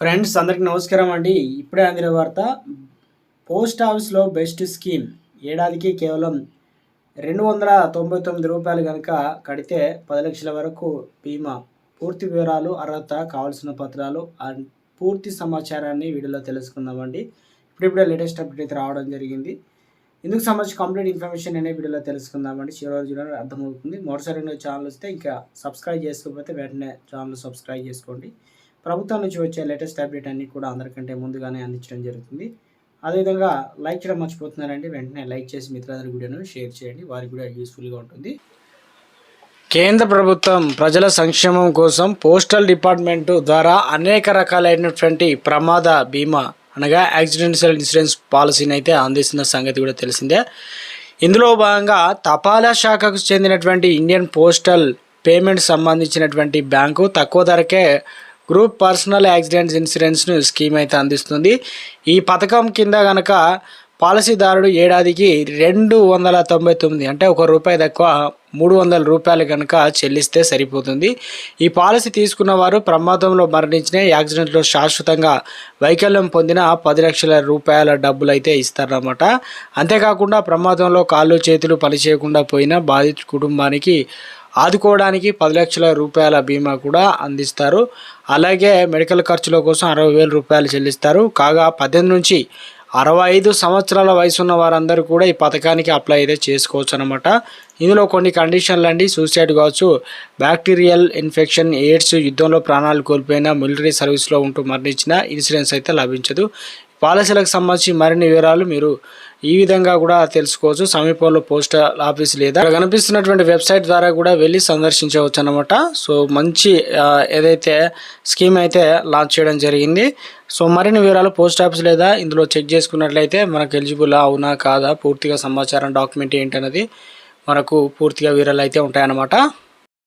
Friends అందరికీ నమస్కారం అండి. ఇప్పుడే అందిన వార్త పోస్ట్ ఆఫీస్లో బెస్ట్ స్కీమ్. ఏడాదికి కేవలం రెండు వందల తొంభై తొమ్మిది రూపాయలు కనుక కడితే పది లక్షల వరకు బీమా. పూర్తి వివరాలు అర్హత కావాల్సిన పత్రాలు అండ్ పూర్తి సమాచారాన్ని వీడియోలో తెలుసుకుందామండి. ఇప్పుడిప్పుడే లేటెస్ట్ అప్డేట్ అయితే రావడం జరిగింది. ఇందుకు సంబంధించి కంప్లీట్ ఇన్ఫర్మేషన్ అనే వీడియోలో తెలుసుకుందామండి. చివరి చూడడం అర్థమవుతుంది. మొదటిసారి ఛానల్ వస్తే ఇంకా సబ్స్క్రైబ్ చేసుకోకపోతే వెంటనే ఛానల్ సబ్స్క్రైబ్ చేసుకోండి. ప్రభుత్వం నుంచి వచ్చే లేటెస్ట్ అప్డేట్ అన్ని కూడా అందరికంటే ముందుగానే అందించడం జరుగుతుంది. అదేవిధంగా లైక్ చేయడం మర్చిపోతున్నారండి. వెంటనే లైక్ చేసి మిత్రులందరి వీడియోను షేర్ చేయండి. వారికి కూడా యూస్ఫుల్గా ఉంటుంది. కేంద్ర ప్రభుత్వం ప్రజల సంక్షేమం కోసం పోస్టల్ డిపార్ట్మెంటు ద్వారా అనేక రకాలైనటువంటి ప్రమాద బీమా అనగా యాక్సిడెంటల్ ఇన్సూరెన్స్ పాలసీని అయితే అందిస్తున్న సంగతి కూడా తెలిసిందే. ఇందులో భాగంగా తపాలా శాఖకు చెందినటువంటి ఇండియన్ పోస్టల్ పేమెంట్ సంబంధించినటువంటి బ్యాంకు తక్కువ ధరకే గ్రూప్ పర్సనల్ యాక్సిడెంట్స్ ఇన్సూరెన్స్ను స్కీమ్ అయితే అందిస్తుంది. ఈ పథకం కింద కనుక పాలసీదారుడు ఏడాదికి రెండు వందల తొంభై తొమ్మిది అంటే ఒక రూపాయి తక్కువ మూడు వందల రూపాయలు కనుక చెల్లిస్తే సరిపోతుంది. ఈ పాలసీ తీసుకున్న వారు ప్రమాదంలో మరణించిన యాక్సిడెంట్లో శాశ్వతంగా వైకల్యం పొందిన పది లక్షల రూపాయల డబ్బులు అయితే ఇస్తారన్నమాట. అంతేకాకుండా ప్రమాదంలో కాళ్ళు చేతులు పనిచేయకుండా పోయిన బాధిత కుటుంబానికి ఆదుకోవడానికి పది లక్షల రూపాయల బీమా కూడా అందిస్తారు. అలాగే మెడికల్ ఖర్చుల కోసం అరవై వేల రూపాయలు చెల్లిస్తారు. కాగా పద్దెనిమిది నుంచి అరవై ఐదు సంవత్సరాల వయసు ఉన్న వారందరూ కూడా ఈ పథకానికి అప్లై అయితే చేసుకోవచ్చు అనమాట ఇందులో కొన్ని కండిషన్లు అండి. సూసైడ్ కావచ్చు బ్యాక్టీరియల్ ఇన్ఫెక్షన్ ఎయిడ్స్ యుద్ధంలో ప్రాణాలు కోల్పోయిన మిలిటరీ సర్వీస్లో ఉంటూ మరణించిన ఇన్సూరెన్స్ అయితే లభించదు. పాలసీలకు సంబంధించి మరిన్ని వివరాలు మీరు ఈ విధంగా కూడా తెలుసుకోవచ్చు. సమీపంలో పోస్టల్ ఆఫీస్ లేదా కనిపిస్తున్నటువంటి వెబ్సైట్ ద్వారా కూడా వెళ్ళి సందర్శించవచ్చు అనమాట సో మంచి ఏదైతే స్కీమ్ అయితే లాంచ్ చేయడం జరిగింది. సో మరిన్ని వివరాలు పోస్ట్ ఆఫీస్ లేదా ఇందులో చెక్ చేసుకున్నట్లయితే మనకు ఎలిజిబుల్ అవునా కాదా పూర్తిగా సమాచారం డాక్యుమెంట్ ఏంటన్నది మనకు పూర్తిగా వివరాలు అయితే ఉంటాయన్నమాట.